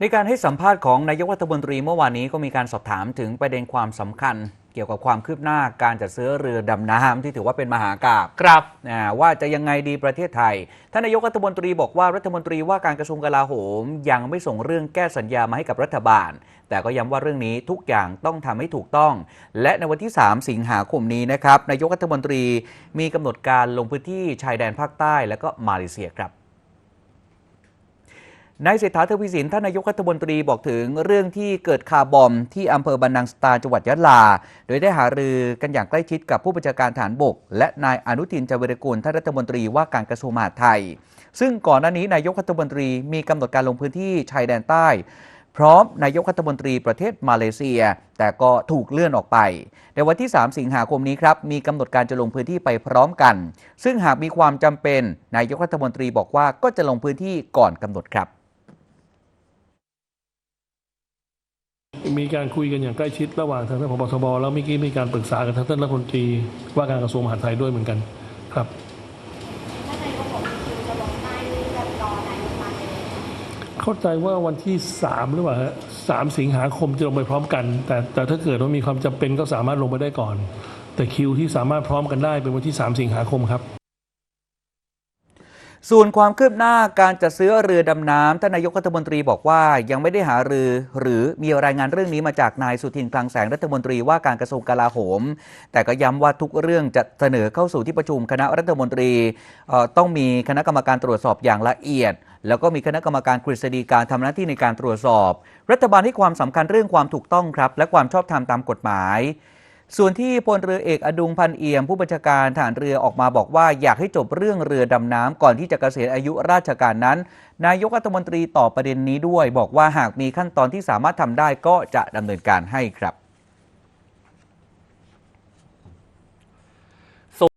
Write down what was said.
ในการให้สัมภาษณ์ของนายกรัฐมนตรีเมื่อวานนี้ก็มีการสอบถามถึงประเด็นความสำคัญ เกี่ยวกับความคืบหน้าการจัดซื้อเรือดำน้ำที่ถือว่าเป็นมหากาบครับนะว่าจะยังไงดีประเทศไทยท่านนายกรัฐมนตรีบอกว่ารัฐมนตรีว่าการกระทรวงกลาโหม ยังไม่ส่งเรื่องแก้สัญญามาให้กับรัฐบาล แต่ก็ย้ำว่าเรื่องนี้ทุกอย่างต้องทำให้ถูกต้อง และในวันที่ 3 สิงหาคมนี้นะครับนายกรัฐมนตรีมีกำหนดการลงพื้นที่ชายแดนภาคใต้ และก็มาเลเซียครับ นายเศรษฐาทวีสินท่านนายกรัฐมนตรีบอกถึงเรื่องที่เกิดคาร์บอมที่อำเภอบันนังสตาจังหวัดยะลา โดยได้หารือกันอย่างใกล้ชิดกับผู้บัญชาการฐานบก และนายอนุทินจาวิรกุลท่านรัฐมนตรีว่าการกระทรวงมหาดไทย ซึ่งก่อนหน้านี้นายกรัฐมนตรีมีกำหนดการลงพื้นที่ชายแดนใต้ พร้อมนายกรัฐมนตรีประเทศมาเลเซีย แต่ก็ถูกเลื่อนออกไป ในวันที่ 3 สิงหาคมนี้ครับมีกำหนดการจะลงพื้นที่ไปพร้อมกัน ซึ่งหากมีความจำเป็นนายกรัฐมนตรีบอกว่าก็จะลงพื้นที่ก่อนกำหนดครับ มีการคุยกันอย่างใกล้ชิดระหว่างทางท่านผบทบแล้วเมื่อกี้มีการปรึกษากับทางท่านรัฐมนตรีว่าการกระทรวงมหาดไทยด้วยเหมือนกันครับเข้าใจว่าวันที่สามหรือเปล่าฮะสามสิงหาคมจะลงไปพร้อมกัน แต่แต่ถ้าเกิดว่ามีความจำเป็นก็สามารถลงไปได้ก่อน แต่คิวที่สามารถพร้อมกันได้เป็นวันที่3สิงหาคมครับ ส่วนความคืบหน้าการจัดซื้อเรือดำน้ำท่านนายกรัฐมนตรีบอกว่ายังไม่ได้หารือหรือมีรายงานเรื่องนี้มาจากนายสุทินคลังแสงรัฐมนตรีว่าการกระทรวงกลาโหม แต่ก็ย้ำว่าทุกเรื่องจะเสนอเข้าสู่ที่ประชุมคณะรัฐมนตรีต้องมีคณะกรรมการตรวจสอบอย่างละเอียด แล้วก็มีคณะกรรมการกฤษฎีการทำหน้าที่ในการตรวจสอบ รัฐบาลให้ความสำคัญเรื่องความถูกต้องครับ และความชอบธรรมตามกฎหมาย ส่วนที่พลเรือเอกอดุงพันเอี่ยมผู้บัญชาการฐานเรือออกมาบอกว่าอยากให้จบเรื่องเรือดำน้ำก่อนที่จะเกษียณอายุราชการนั้น นายกรัฐมนตรีตอบประเด็นนี้ด้วย บอกว่าหากมีขั้นตอนที่สามารถทำได้ก็จะดำเนินการให้ครับ